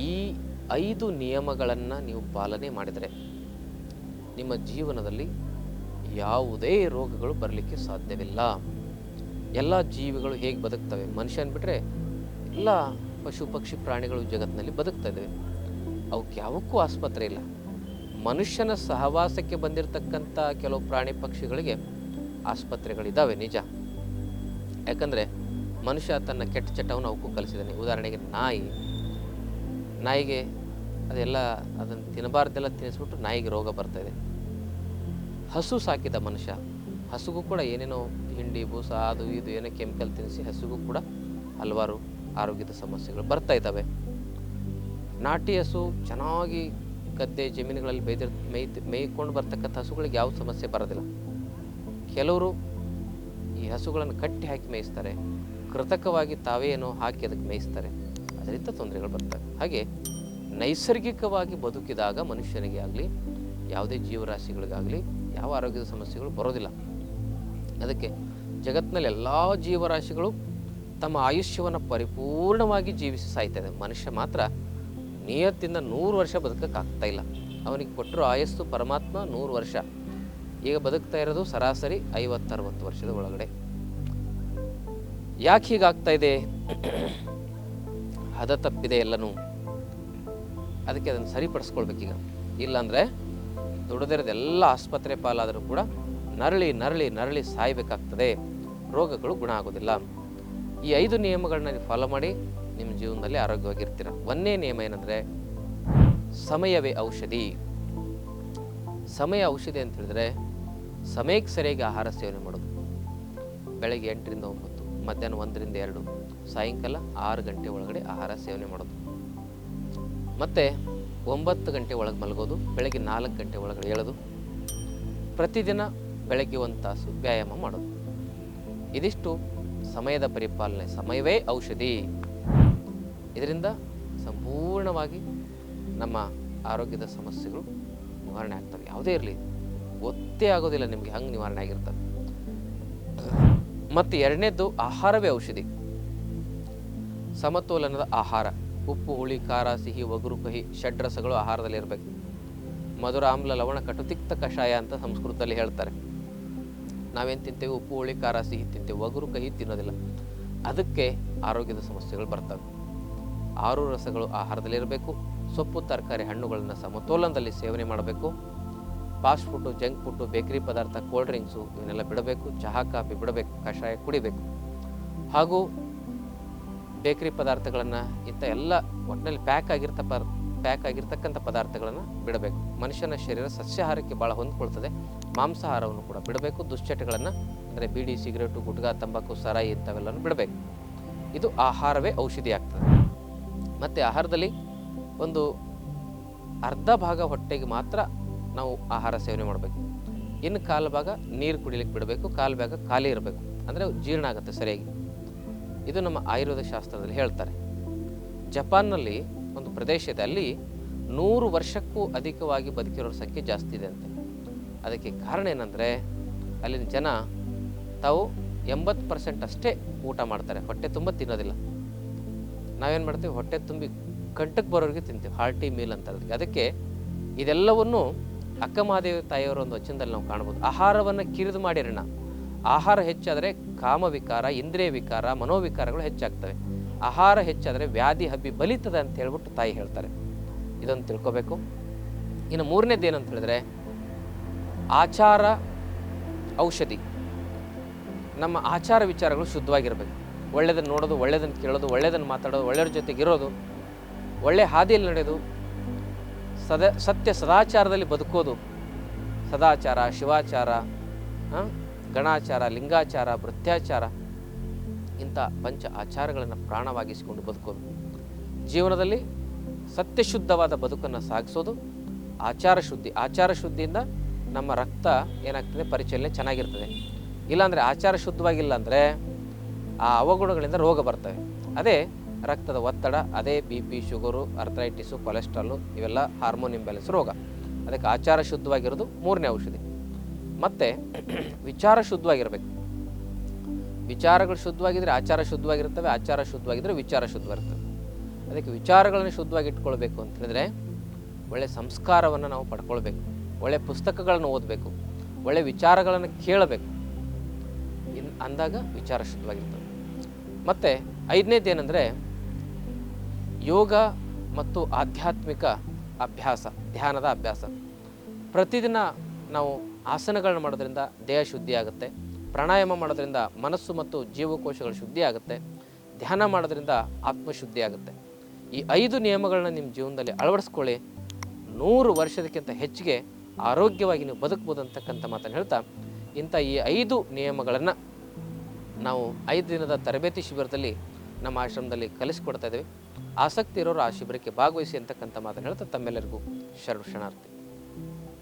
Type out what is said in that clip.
ಈ ಐದು ನಿಯಮಗಳನ್ನು ನೀವು ಪಾಲನೆ ಮಾಡಿದರೆ ನಿಮ್ಮ ಜೀವನದಲ್ಲಿ ಯಾವುದೇ ರೋಗಗಳು ಬರಲಿಕ್ಕೆ ಸಾಧ್ಯವಿಲ್ಲ. ಎಲ್ಲ ಜೀವಿಗಳು ಹೇಗೆ ಬದುಕ್ತವೆ? ಮನುಷ್ಯನ ಬಿಟ್ಟರೆ ಎಲ್ಲ ಪಶು ಪಕ್ಷಿ ಪ್ರಾಣಿಗಳು ಜಗತ್ತಿನಲ್ಲಿ ಬದುಕ್ತಾ ಇದ್ದಾವೆ. ಅವಕ್ಕೆ ಯಾವಕ್ಕೂ ಆಸ್ಪತ್ರೆ ಇಲ್ಲ. ಮನುಷ್ಯನ ಸಹವಾಸಕ್ಕೆ ಬಂದಿರತಕ್ಕಂಥ ಕೆಲವು ಪ್ರಾಣಿ ಪಕ್ಷಿಗಳಿಗೆ ಆಸ್ಪತ್ರೆಗಳಿದ್ದಾವೆ ನಿಜ. ಯಾಕಂದರೆ ಮನುಷ್ಯ ತನ್ನ ಕೆಟ್ಟ ಚಟವನ್ನು ಅವಕ್ಕೂ ಕಲಿಸಿದ್ದಾನೆ. ಉದಾಹರಣೆಗೆ ನಾಯಿ. ನಾಯಿಗೆ ಅದೆಲ್ಲ ಅದನ್ನು ತಿನ್ನಬಾರ್ದೆಲ್ಲ ತಿನ್ನಿಸ್ಬಿಟ್ಟು ನಾಯಿಗೆ ರೋಗ ಬರ್ತಾಯಿದೆ ಹಸು ಸಾಕಿದ ಮನುಷ್ಯ, ಹಸುಗೂ ಕೂಡ ಏನೇನೋ ಹಿಂಡಿ, ಬೂಸ, ಅದು ಇದು ಏನೋ ಕೆಮಿಕಲ್ ತಿನ್ನಿಸಿ ಹಸುಗೂ ಕೂಡ ಹಲವಾರು ಆರೋಗ್ಯದ ಸಮಸ್ಯೆಗಳು ಬರ್ತಾ ಇದ್ದಾವೆ. ನಾಟಿ ಹಸು ಚೆನ್ನಾಗಿ ಗದ್ದೆ ಜಮೀನುಗಳಲ್ಲಿ ಬೇಯ್ದಿರ್ ಮೇಯ್ ಮೇಯ್ಕೊಂಡು ಬರ್ತಕ್ಕಂಥ ಹಸುಗಳಿಗೆ ಯಾವ ಸಮಸ್ಯೆ ಬರೋದಿಲ್ಲ. ಕೆಲವರು ಈ ಹಸುಗಳನ್ನು ಕಟ್ಟಿ ಹಾಕಿ ಮೇಯಿಸ್ತಾರೆ. ಕೃತಕವಾಗಿ ತಾವೇ ಏನೋ ಹಾಕಿ ಅದಕ್ಕೆ ಮೇಯಿಸ್ತಾರೆ. ಅದರಿಂದ ತೊಂದರೆಗಳು ಬರ್ತವೆ ಹಾಗೆ ನೈಸರ್ಗಿಕವಾಗಿ ಬದುಕಿದಾಗ ಮನುಷ್ಯನಿಗೆ ಆಗಲಿ ಯಾವುದೇ ಜೀವರಾಶಿಗಳಿಗಾಗಲಿ, ಯಾವ ಆರೋಗ್ಯದ ಸಮಸ್ಯೆಗಳು ಬರೋದಿಲ್ಲ. ಅದಕ್ಕೆ ಜಗತ್ತಿನಲ್ಲಿ ಎಲ್ಲ ಜೀವರಾಶಿಗಳು ತಮ್ಮ ಆಯುಷ್ಯವನ್ನು ಪರಿಪೂರ್ಣವಾಗಿ ಜೀವಿಸಿ ಸಾಯ್ತಾ ಇದೆ ಮನುಷ್ಯ ಮಾತ್ರ ನಿಯತ್ತಿಂದ ನೂರು ವರ್ಷ ಬದುಕಕ್ಕಾಗ್ತಾ ಇಲ್ಲ. ಅವನಿಗೆ ಕೊಟ್ಟರು ಆಯಸ್ಸು ಪರಮಾತ್ಮ ನೂರು ವರ್ಷ. ಈಗ ಬದುಕ್ತಾ ಇರೋದು ಸರಾಸರಿ ಐವತ್ತರವತ್ತು ವರ್ಷದ ಒಳಗಡೆ. ಯಾಕೆ ಹೀಗಾಗ್ತಾ ಇದೆ? ಹದ ತಪ್ಪಿದೆ ಎಲ್ಲನೂ. ಅದಕ್ಕೆ ಅದನ್ನು ಸರಿಪಡಿಸ್ಕೊಳ್ಬೇಕೀಗ. ಇಲ್ಲಾಂದರೆ ದುಡಿದಿರೋದೆಲ್ಲ ಆಸ್ಪತ್ರೆ ಪಾಲಾದರೂ ಕೂಡ ನರಳಿ ನರಳಿ ನರಳಿ ಸಾಯಬೇಕಾಗ್ತದೆ. ರೋಗಗಳು ಗುಣ ಆಗೋದಿಲ್ಲ. ಈ ಐದು ನಿಯಮಗಳನ್ನ ನೀವು ಫಾಲೋ ಮಾಡಿ ನಿಮ್ಮ ಜೀವನದಲ್ಲಿ ಆರೋಗ್ಯವಾಗಿರ್ತೀರ. ಒಂದೇ ನಿಯಮ ಏನಂದರೆ ಸಮಯವೇ ಔಷಧಿ. ಸಮಯ ಔಷಧಿ ಅಂತ ಹೇಳಿದ್ರೆ ಸಮಯಕ್ಕೆ ಸರಿಯಾಗಿ ಆಹಾರ ಸೇವನೆ ಮಾಡೋದು. ಬೆಳಗ್ಗೆ ಎಂಟರಿಂದ ಒಂಬತ್ತು, ಮಧ್ಯಾಹ್ನ ಒಂದರಿಂದ ಎರಡು. ಸಾಯಂಕಾಲ ಆರು ಗಂಟೆ ಒಳಗಡೆ ಆಹಾರ ಸೇವನೆ ಮಾಡೋದು. ಮತ್ತು ಒಂಬತ್ತು ಗಂಟೆ ಒಳಗೆ ಮಲಗೋದು, ಬೆಳಗ್ಗೆ ನಾಲ್ಕು ಗಂಟೆ ಒಳಗಡೆ ಹೇಳೋದು ಪ್ರತಿದಿನ ಬೆಳಗ್ಗೆ ಒಂದು ತಾಸು ವ್ಯಾಯಾಮ ಮಾಡೋದು. ಇದಿಷ್ಟು ಸಮಯದ ಪರಿಪಾಲನೆ, ಸಮಯವೇ ಔಷಧಿ. ಇದರಿಂದ ಸಂಪೂರ್ಣವಾಗಿ ನಮ್ಮ ಆರೋಗ್ಯದ ಸಮಸ್ಯೆಗಳು ನಿವಾರಣೆ ಆಗ್ತವೆ. ಯಾವುದೇ ಇರಲಿ, ಗೊತ್ತೇ ಆಗೋದಿಲ್ಲ ನಿಮಗೆ ಹಂಗೆ ನಿವಾರಣೆ ಆಗಿರ್ತವೆ ಮತ್ತು ಎರಡನೇದ್ದು ಆಹಾರವೇ ಔಷಧಿ. ಸಮತೋಲನದ ಆಹಾರ. ಉಪ್ಪು, ಹುಳಿ, ಖಾರ, ಸಿಹಿ, ಒಗರು, ಕಹಿ, ಷಡ್ರಸಗಳು ಆಹಾರದಲ್ಲಿ ಇರಬೇಕು ಮಧುರ ಆಮ್ಲ, ಲವಣ, ಕಟು, ತಿಕ್ತ ಕಷಾಯ ಅಂತ ಸಂಸ್ಕೃತದಲ್ಲಿ ಹೇಳ್ತಾರೆ. ನಾವೇನು ತಿಂತೇವೆ? ಉಪ್ಪು, ಹುಳಿ, ಖಾರ, ಸಿಹಿ ತಿಂತೇವೆ. ಒಗರು, ಕಹಿ ತಿನ್ನೋದಿಲ್ಲ. ಅದಕ್ಕೆ ಆರೋಗ್ಯದ ಸಮಸ್ಯೆಗಳು ಬರ್ತವೆ. ಆರು ರಸಗಳು ಆಹಾರದಲ್ಲಿ ಇರಬೇಕು ಸೊಪ್ಪು, ತರಕಾರಿ, ಹಣ್ಣುಗಳನ್ನು ಸಮತೋಲನದಲ್ಲಿ ಸೇವನೆ ಮಾಡಬೇಕು. Fast food, junk food, bakery ಪದಾರ್ಥ, ಕೋಲ್ಡ್ ಡ್ರಿಂಕ್ಸು, ಇವನ್ನೆಲ್ಲ ಬಿಡಬೇಕು. ಚಹಾ, ಕಾಫಿ ಬಿಡಬೇಕು. ಕಷಾಯ ಕುಡಿಬೇಕು. ಹಾಗೂ ಬೇಕರಿ ಪದಾರ್ಥಗಳನ್ನು ಇಂಥ ಎಲ್ಲ ಒಟ್ಟಿನಲ್ಲಿ ಪ್ಯಾಕ್ ಆಗಿರ್ತ ಪ್ಯಾಕ್ ಆಗಿರ್ತಕ್ಕಂಥ ಪದಾರ್ಥಗಳನ್ನು ಬಿಡಬೇಕು. ಮನುಷ್ಯನ ಶರೀರ ಸಸ್ಯಾಹಾರಕ್ಕೆ ಭಾಳ ಹೊಂದ್ಕೊಳ್ತದೆ. ಮಾಂಸಾಹಾರವನ್ನು ಕೂಡ ಬಿಡಬೇಕು. ದುಶ್ಚಟಗಳನ್ನು, ಅಂದರೆ ಬೀಡಿ, ಸಿಗರೇಟು ಗುಟ್ಕಾ ತಂಬಾಕು, ಸರಾಯಿ ಇಂಥವೆಲ್ಲನೂ ಬಿಡಬೇಕು. ಇದು ಆಹಾರವೇ ಔಷಧಿ ಆಗ್ತದೆ. ಮತ್ತು ಆಹಾರದಲ್ಲಿ ಒಂದು ಅರ್ಧ ಭಾಗ ಹೊಟ್ಟೆಗೆ ಮಾತ್ರ ನಾವು ಆಹಾರ ಸೇವನೆ ಮಾಡಬೇಕು. ಇನ್ನು ಕಾಲು ಭಾಗ ನೀರು ಕುಡಿಲಿಕ್ಕೆ ಬಿಡಬೇಕು. ಕಾಲು ಭಾಗ ಖಾಲಿ ಇರಬೇಕು. ಅಂದರೆ ಜೀರ್ಣ ಆಗುತ್ತೆ ಸರಿಯಾಗಿ. ಇದು ನಮ್ಮ ಆಯುರ್ವೇದ ಶಾಸ್ತ್ರದಲ್ಲಿ ಹೇಳ್ತಾರೆ. ಜಪಾನ್ನಲ್ಲಿ ಒಂದು ಪ್ರದೇಶದಲ್ಲಿ ನೂರು ವರ್ಷಕ್ಕೂ ಅಧಿಕವಾಗಿ ಬದುಕಿರೋ ಸಂಖ್ಯೆ ಜಾಸ್ತಿ ಇದೆ ಅಂತೆ. ಅದಕ್ಕೆ ಕಾರಣ ಏನಂದರೆ, ಅಲ್ಲಿನ ಜನ ತಾವು ಎಂಬತ್ತು ಪರ್ಸೆಂಟ್ ಅಷ್ಟೇ ಊಟ ಮಾಡ್ತಾರೆ, ಹೊಟ್ಟೆ ತುಂಬ ತಿನ್ನೋದಿಲ್ಲ. ನಾವೇನು ಮಾಡ್ತೀವಿ, ಹೊಟ್ಟೆ ತುಂಬಿ ಕಂಟಕ್ಕೆ ಬರೋರಿಗೆ ತಿಂತೀವಿ ಹಾರ್ಟಿ ಮೀಲ್ ಅಂತ ಅದಕ್ಕೆ. ಅದಕ್ಕೆ ಇದೆಲ್ಲವನ್ನು ಅಕ್ಕಮಹಾದೇವಿ ತಾಯಿಯವರ ಒಂದು ವಚನದಲ್ಲಿ ನಾವು ಕಾಣ್ಬೋದು ಆಹಾರವನ್ನು ಕಿರಿದು ಮಾಡಿರೋಣ. ಆಹಾರ ಹೆಚ್ಚಾದರೆ ಕಾಮವಿಕಾರ ಇಂದ್ರಿಯ ವಿಕಾರ ಮನೋವಿಕಾರಗಳು ಹೆಚ್ಚಾಗ್ತವೆ. ಆಹಾರ ಹೆಚ್ಚಾದರೆ ವ್ಯಾಧಿ, ಹಬ್ಬಿ ಬಲಿತದೆ ಅಂತ ಹೇಳ್ಬಿಟ್ಟು ತಾಯಿ ಹೇಳ್ತಾರೆ. ಇದನ್ನು ತಿಳ್ಕೋಬೇಕು. ಇನ್ನು ಮೂರನೇದು ಏನಂತ ಹೇಳಿದ್ರೆ, ಆಚಾರ ಔಷಧಿ. ನಮ್ಮ ಆಚಾರ ವಿಚಾರಗಳು ಶುದ್ಧವಾಗಿರಬೇಕು. ಒಳ್ಳೆಯದನ್ನು ನೋಡೋದು ಒಳ್ಳೆಯದನ್ನು ಕೇಳೋದು ಒಳ್ಳೆಯದನ್ನು ಮಾತಾಡೋದು, ಒಳ್ಳೆಯವ್ರ ಜೊತೆಗೆ ಇರೋದು ಒಳ್ಳೆಯ ಹಾದಿಯಲ್ಲಿ ನಡೆಯೋದು ಸದ, ಸತ್ಯ ಸದಾಚಾರದಲ್ಲಿ ಬದುಕೋದು. ಸದಾಚಾರ, ಶಿವಾಚಾರ ಗಣಾಚಾರ, ಲಿಂಗಾಚಾರ ಭೃತ್ಯಾಚಾರ ಇಂಥ ಪಂಚ ಆಚಾರಗಳನ್ನು ಪ್ರಾಣವಾಗಿಸಿಕೊಂಡು ಬದುಕೋದು. ಜೀವನದಲ್ಲಿ ಸತ್ಯಶುದ್ಧವಾದ ಬದುಕನ್ನು ಸಾಗಿಸೋದು, ಆಚಾರ ಶುದ್ಧಿ. ಆಚಾರ ಶುದ್ಧಿಯಿಂದ ನಮ್ಮ ರಕ್ತ ಏನಾಗ್ತದೆ? ಪರಿಚಲನೆ ಚೆನ್ನಾಗಿರ್ತದೆ. ಇಲ್ಲಾಂದರೆ ಆಚಾರ ಶುದ್ಧವಾಗಿಲ್ಲ ಅಂದರೆ ಆ ಅವಗುಣಗಳಿಂದ ರೋಗ ಬರ್ತವೆ. ಅದೇ ರಕ್ತದ ಒತ್ತಡ, ಅದೇ B P, sugar, arthritis, cholesterol ಇವೆಲ್ಲ ಹಾರ್ಮೋನ್ ಇಂಬ್ಯಾಲೆನ್ಸ್ ರೋಗ. ಅದಕ್ಕೆ ಆಚಾರ ಶುದ್ಧವಾಗಿರೋದು ಮೂರನೇ ಔಷಧಿ. ಮತ್ತು ವಿಚಾರ ಶುದ್ಧವಾಗಿರಬೇಕು. ವಿಚಾರಗಳು ಶುದ್ಧವಾಗಿದ್ದರೆ ಆಚಾರ ಶುದ್ಧವಾಗಿರ್ತವೆ, ಆಚಾರ ಶುದ್ಧವಾಗಿದ್ದರೆ ವಿಚಾರ ಶುದ್ಧವಾಗಿರ್ತವೆ. ಅದಕ್ಕೆ ವಿಚಾರಗಳನ್ನು ಶುದ್ಧವಾಗಿ ಇಟ್ಕೊಳ್ಬೇಕು ಅಂತ ಹೇಳಿದ್ರೆ ಒಳ್ಳೆ ಸಂಸ್ಕಾರವನ್ನು ನಾವು ಪಡ್ಕೊಳ್ಬೇಕು, ಒಳ್ಳೆ ಪುಸ್ತಕಗಳನ್ನು ಓದಬೇಕು, ಒಳ್ಳೆ ವಿಚಾರಗಳನ್ನು ಕೇಳಬೇಕು. ಇನ್ ಅಂದಾಗ ವಿಚಾರ ಶುದ್ಧವಾಗಿರ್ತವೆ. ಮತ್ತು ಐದನೇದು ಏನಂದರೆ ಯೋಗ ಮತ್ತು ಆಧ್ಯಾತ್ಮಿಕ ಅಭ್ಯಾಸ, ಧ್ಯಾನದ ಅಭ್ಯಾಸ. ಪ್ರತಿದಿನ ನಾವು ಆಸನಗಳನ್ನ ಮಾಡೋದ್ರಿಂದ ದೇಹ ಶುದ್ಧಿ ಆಗುತ್ತೆ. ಪ್ರಾಣಾಯಾಮ ಮಾಡೋದ್ರಿಂದ ಮನಸ್ಸು ಮತ್ತು ಜೀವಕೋಶಗಳು ಶುದ್ಧಿ ಆಗುತ್ತೆ. ಧ್ಯಾನ ಮಾಡೋದ್ರಿಂದ ಆತ್ಮಶುದ್ಧಿ ಆಗುತ್ತೆ. ಈ ಐದು ನಿಯಮಗಳನ್ನ ನಿಮ್ಮ ಜೀವನದಲ್ಲಿ ಅಳವಡಿಸ್ಕೊಳ್ಳಿ. ನೂರು ವರ್ಷದಕ್ಕಿಂತ ಹೆಚ್ಚಿಗೆ ಆರೋಗ್ಯವಾಗಿ ನೀವು ಬದುಕ್ಬೋದು ಅಂತಕ್ಕಂಥ ಮಾತನ್ನು ಹೇಳ್ತಾ, ಇಂಥ ಈ ಐದು ನಿಯಮಗಳನ್ನು ನಾವು ಐದು ದಿನದ ತರಬೇತಿ ಶಿಬಿರದಲ್ಲಿ ನಮ್ಮ ಆಶ್ರಮದಲ್ಲಿ ಕಲಿಸಿಕೊಡ್ತಾ ಇದ್ದೇವೆ. ಆಸಕ್ತಿ ಇರೋರು ಆ ಶಿಬಿರಕ್ಕೆ ಭಾಗವಹಿಸಿ ಅಂತಕ್ಕಂಥ ಮಾತನ್ನು ಹೇಳ್ತಾ, ತಮ್ಮೆಲ್ಲರಿಗೂ ಶರಣಾರ್ಥಿ.